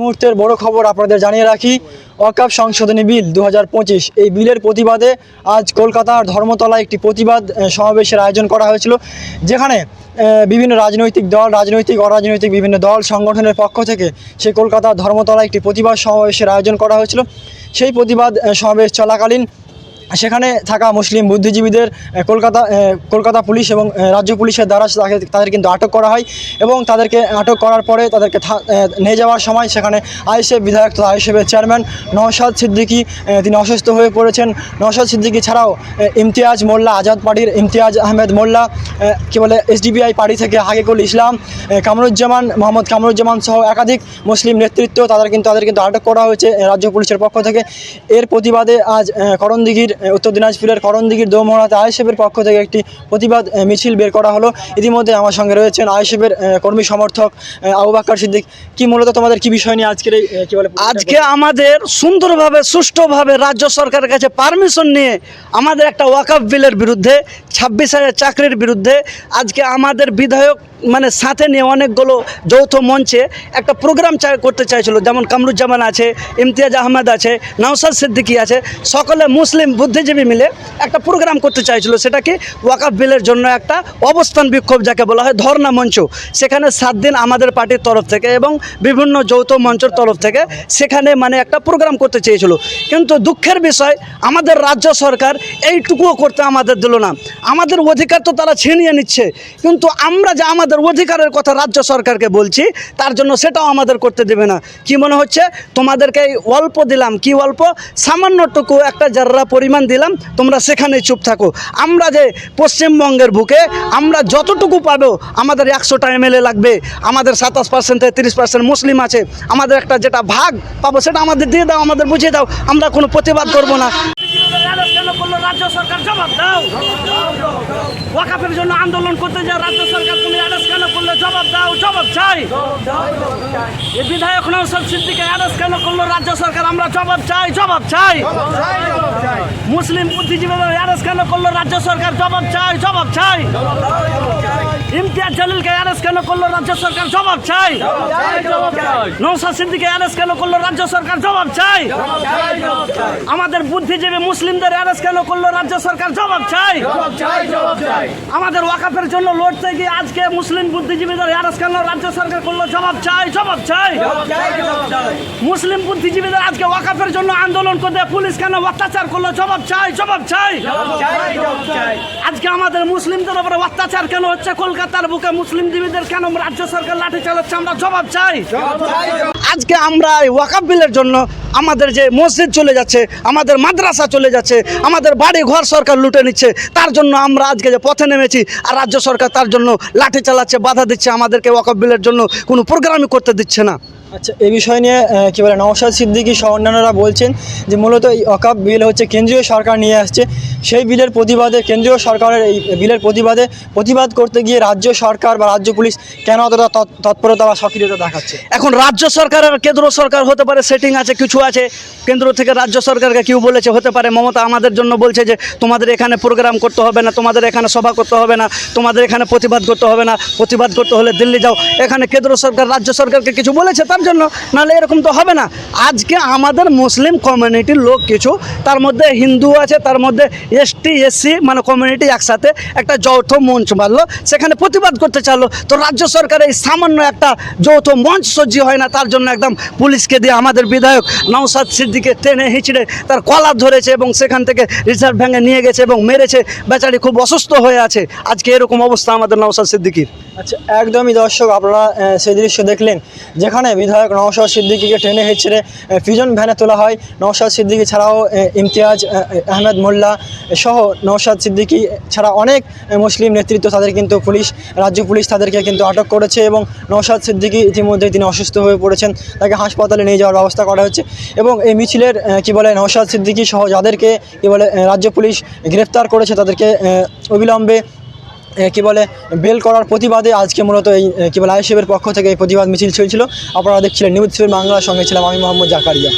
মুহূর্তের বড় খবর আপনাদের জানিয়ে রাখি, অকাপ সংশোধনী বিল দু হাজার পঁচিশ। এই বিলের প্রতিবাদে আজ কলকাতার ধর্মতলায় একটি প্রতিবাদ সমাবেশের আয়োজন করা হয়েছিল, যেখানে বিভিন্ন রাজনৈতিক দল, রাজনৈতিক, অরাজনৈতিক বিভিন্ন দল, সংগঠনের পক্ষ থেকে সেই কলকাতার ধর্মতলায় একটি প্রতিবাদ সমাবেশের আয়োজন করা হয়েছিল। সেই প্রতিবাদ সমাবেশ চলাকালীন সেখানে থাকা মুসলিম বুদ্ধিজীবীদের কলকাতা কলকাতা পুলিশ এবং রাজ্য পুলিশের দ্বারা তাদের কিন্তু আটক করা হয় এবং তাদেরকে আটক করার পরে তাদেরকে নিয়ে যাওয়ার সময় সেখানে আইএসএফ বিধায়ক তথা আইএসএফের চেয়ারম্যান নওশাদ সিদ্দিকী তিনি অসুস্থ হয়ে পড়েছেন। নওশাদ সিদ্দিকী ছাড়াও ইমতিয়াজ মোল্লা, আজাদ পার্টির ইমতিয়াজ আহমেদ মোল্লা কী বলে, এসডিবিআই পার্টি থেকে হাকিকুল ইসলাম কামরুজ্জামান, মোহাম্মদ কামরুজ্জামান সহ একাধিক মুসলিম নেতৃত্ব তাদের কিন্তু তাদের কিন্তু আটক করা হয়েছে রাজ্য পুলিশের পক্ষ থেকে। এর প্রতিবাদে আজ করণদিঘির উত্তর দিনাজপুরের করণদিঘির দোমহরাতে আইএসএফের পক্ষ থেকে একটি প্রতিবাদ মিছিল বের করা হলো। ইতিমধ্যে আমার সঙ্গে রয়েছেন আইএসএফের কর্মী সমর্থক আবু বাক্কার সিদ্দিক। কি মূলত তোমাদের কি বিষয় নিয়ে আজকের এই কি বলে আজকে আমাদের সুন্দরভাবে সুষ্ঠুভাবে রাজ্য সরকারের কাছে পারমিশন নিয়ে আমাদের একটা ওয়াকআপ বিলের বিরুদ্ধে ছাব্বিশ হাজার চাকরির বিরুদ্ধে আজকে আমাদের বিধায়ক মানে সাথে নিয়ে অনেকগুলো যৌথ মঞ্চে একটা প্রোগ্রাম করতে চাইছিল। যেমন কামরুজ্জামান আছে ইমতিয়াজ আহমেদ আছে নওসাদ সিদ্দিকী আছে। সকলে মুসলিম বুদ্ধিজীবী মিলে একটা প্রোগ্রাম করতে চাইছিল সেটা কি ওয়াকআপ বিলের জন্য একটা অবস্থান বিক্ষোভ যাকে বলা হয় ধর্ণা মঞ্চ। সেখানে সাত দিন আমাদের পার্টির তরফ থেকে এবং বিভিন্ন যৌথ মঞ্চের তরফ থেকে সেখানে মানে একটা প্রোগ্রাম করতে চেয়েছিল। কিন্তু দুঃখের বিষয়, আমাদের রাজ্য সরকার এইটুকুও করতে আমাদের দিল না। আমাদের অধিকার তো তারা ছিনিয়ে নিচ্ছে। কিন্তু আমরা যে আমাদের অধিকারের কথা রাজ্য সরকারকে বলছি, তার জন্য সেটাও আমাদের করতে দেবে না। কি মনে হচ্ছে? তোমাদেরকে অল্প দিলাম। কি অল্প? সামান্যটুকু একটা যারা পরিমাণ দিলাম, তোমরা সেখানেই চুপ থাকো। আমরা যে পশ্চিমবঙ্গের বুকে, আমরা যতটুকু পাবো আমাদের একশোটা এমএলএ লাগবে, আমাদের সাতাশ পার্সেন্ট তিরিশ পার্সেন্ট মুসলিম আছে, আমাদের একটা যেটা ভাগ পাবো, সেটা আমাদের দিয়ে দাও, আমাদের বুঝিয়ে দাও, আমরা কোনো প্রতিবাদ করব না। ওয়াকাফের জন্য আন্দোলন করতে যায় রাজ্য সরকার তুমি অ্যারেস্ট কেন করলে? জবাব দাও, জবাব চাই। এ বিধায়ক নৌসব সিদ্দিকে অ্যারেস্ট কেন করল? রাজ্য সরকার, আমরা জবাব চাই জবাব চাই। মুসলিম বুদ্ধিজীবীদের অ্যারেস্ট কেন করল? রাজ্য সরকার, জবাব চাই জবাব চাই। ইমতিয়াজ জলিলকে অ্যারেস্ট কেন করল রাজ্য সরকার? জবাব চাই। নৌসা সিদ্দিকে অ্যারেস্ট কেন করল রাজ্য সরকার? জবাব চাই। আমাদের বুদ্ধিজীবী মুসলিমদের অ্যারেস্ট কেন করল রাজ্য সরকার? জবাব চাই। আমাদের ওয়াকাফের জন্য লড়তে গিয়ে আজকে মুসলিম বুদ্ধিজীবীদের অ্যারেস্ট কেন রাজ্য সরকার করল? জবাব চাই জবাব চাই। মুসলিম বুদ্ধিজীবীদের আজকে ওয়াকাফের জন্য আন্দোলন করতে পুলিশ কেন অত্যাচার করল? জবাব চাই। জবাব চাই আজকে আমাদের মুসলিমদের উপরে অত্যাচার কেন হচ্ছে? কলকাতার বুকে মুসলিম জীবীদের কেন রাজ্য সরকার লাঠি চালাচ্ছে? আমরা জবাব চাই। আজকে আমরা এই ওয়াকাফ বিলের জন্য আমাদের যে মসজিদ চলে যাচ্ছে, আমাদের মাদ্রাসা চলে যাচ্ছে, আমাদের বাড়ি ঘর সরকার লুটে নিচ্ছে, তার জন্য আমরা আজকে যে পথে নেমেছি আর রাজ্য সরকার তার জন্য লাঠি চালাচ্ছে, বাধা দিচ্ছে, আমাদেরকে ওয়াকাফ বিলের জন্য কোনো প্রোগ্রামই করতে দিচ্ছে না। আচ্ছা এই বিষয় নিয়ে কী কি বলে, নওশাদ সিদ্দিকী সহ অন্যান্যরা বলছেন যে মূলত এই অকাপ বিল হচ্ছে কেন্দ্রীয় সরকার নিয়ে আসছে। সেই বিলের প্রতিবাদে কেন্দ্রীয় সরকারের এই বিলের প্রতিবাদে প্রতিবাদ করতে গিয়ে রাজ্য সরকার বা রাজ্য পুলিশ কেন অতটা তৎ- তৎপরতা বা সক্রিয়তা দেখাচ্ছে? এখন রাজ্য সরকার আর কেন্দ্র সরকার হতে পারে সেটিং আছে, কিছু আছে। কেন্দ্র থেকে রাজ্য সরকারকে কেউ বলেছে, হতে পারে মমতা আমাদের জন্য বলছে যে, তোমাদের এখানে প্রোগ্রাম করতে হবে না, তোমাদের এখানে সভা করতে হবে না, তোমাদের এখানে প্রতিবাদ করতে হবে না, প্রতিবাদ করতে হলে দিল্লি যাও। এখানে কেন্দ্র সরকার, রাজ্য সরকারকে কিছু বলেছে তার জন্য, নাহলে এরকম তো হবে না। আজকে আমাদের মুসলিম কমিউনিটির লোক কিছু, তার মধ্যে হিন্দু আছে, তার মধ্যে এসটি এসসি মানে কমিউনিটি একসাথে একটা যৌথ মঞ্চ মারলো সেখানে প্রতিবাদ করতে চাইলো। তো রাজ্য সরকার এই সামান্য একটা যৌথ মঞ্চ সহ্য হয় না, তার জন্য একদম পুলিশকে দিয়ে আমাদের বিধায়ক নওসাদ সিদ্দিকে টেনে হিঁচড়ে তার কলার ধরেছে এবং সেখান থেকে রিজার্ভ ব্যাঙ্কে নিয়ে গেছে এবং মেরেছে। বেচারি খুব অসুস্থ হয়ে আছে। আজকে এরকম অবস্থা আমাদের নওসাদ সিদ্দিকির। আচ্ছা একদমই দর্শক, আপনারা সেই দৃশ্য দেখলেন, যেখানে বিধায়ক নওশাদ সিদ্দিকীকে ট্রেনে হেঁচড়ে ফিজন ভ্যানে তোলা হয়। নওশাদ সিদ্দিকী ছাড়াও ইমতিয়াজ আহমেদ মোল্লা সহ নওশাদ সিদ্দিকী ছাড়া অনেক মুসলিম নেতৃত্ব তাদের কিন্তু পুলিশ, রাজ্য পুলিশ তাদেরকে কিন্তু আটক করেছে এবং নওশাদ সিদ্দিকী ইতিমধ্যেই তিনি অসুস্থ হয়ে পড়েছেন। তাকে হাসপাতালে নিয়ে যাওয়ার ব্যবস্থা করা হচ্ছে এবং এই মিছিলের কি বলে, নওশাদ সিদ্দিকী সহ যাদেরকে, কি বলে রাজ্য পুলিশ গ্রেফতার করেছে তাদেরকে অবিলম্বে কি বলে বেল করার প্রতিবাদে আজকে মূলত এই কী বলে আইএসএফের পক্ষ থেকে এই প্রতিবাদ মিছিল চলছিল। আপনারা দেখছিলেন, নিউজ বাংলার সঙ্গে ছিলাম আমি, মোহাম্মদ জাকারিয়া।